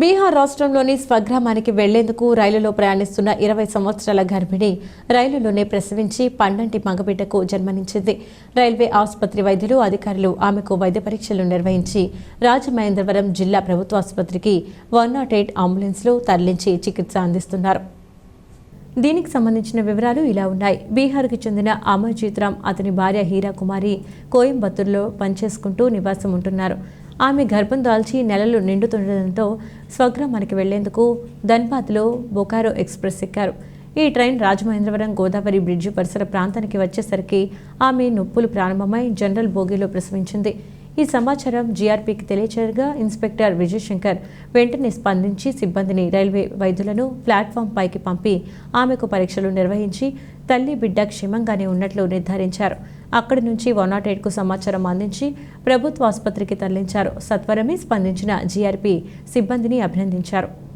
బీహార్ రాష్ట్రంలోని స్వగ్రామానికి వెళ్ళేందుకు రైలులో ప్రయాణిస్తున్న ఇరవై సంవత్సరాల గర్భిణి రైలులోనే ప్రసవించి పండంటి మగబిడ్డకు జన్మనించింది రైల్వే ఆసుపత్రి వైద్యులు అధికారులు ఆమెకు వైద్య పరీక్షలు నిర్వహించి రాజమహేంద్రవరం జిల్లా ప్రభుత్వ ఆసుపత్రికి వన్ నాట్ ఎయిట్ అంబులెన్స్లో తరలించి చికిత్స అందిస్తున్నారు. దీనికి సంబంధించిన వివరాలు ఇలా ఉన్నాయి. బీహార్కి చెందిన అమర్జీత్ రామ్ అతని భార్య హీరా కుమారి కోయంబత్తూరులో పనిచేసుకుంటూ నివాసం ఉంటున్నారు. ఆమె గర్భం దాల్చి నెలలు నిండుతుండటంతో స్వగ్రామానికి వెళ్ళేందుకు ధన్బాద్లో బొకారో ఎక్స్ప్రెస్ ఎక్కారు. ఈ ట్రైన్ రాజమహేంద్రవరం గోదావరి బ్రిడ్జి పరిసర ప్రాంతానికి వచ్చేసరికి ఆమె నొప్పులు ప్రారంభమై జనరల్ బోగీలో ప్రసవించింది. ఈ సమాచారం జీఆర్పీకి తెలియచేయగా ఇన్స్పెక్టర్ విజయశంకర్ వెంటనే స్పందించి సిబ్బందిని రైల్వే వైద్యులను ప్లాట్ఫామ్ పైకి పంపి ఆమెకు పరీక్షలు నిర్వహించి తల్లి బిడ్డ క్షేమంగానే ఉన్నట్లు నిర్ధారించారు. అక్కడి నుంచి వన్ నాట్ ఎయిట్కు సమాచారం అందించి ప్రభుత్వ ఆసుపత్రికి తరలించారు. సత్వరమే స్పందించిన జీఆర్పీ సిబ్బందిని అభినందించారు.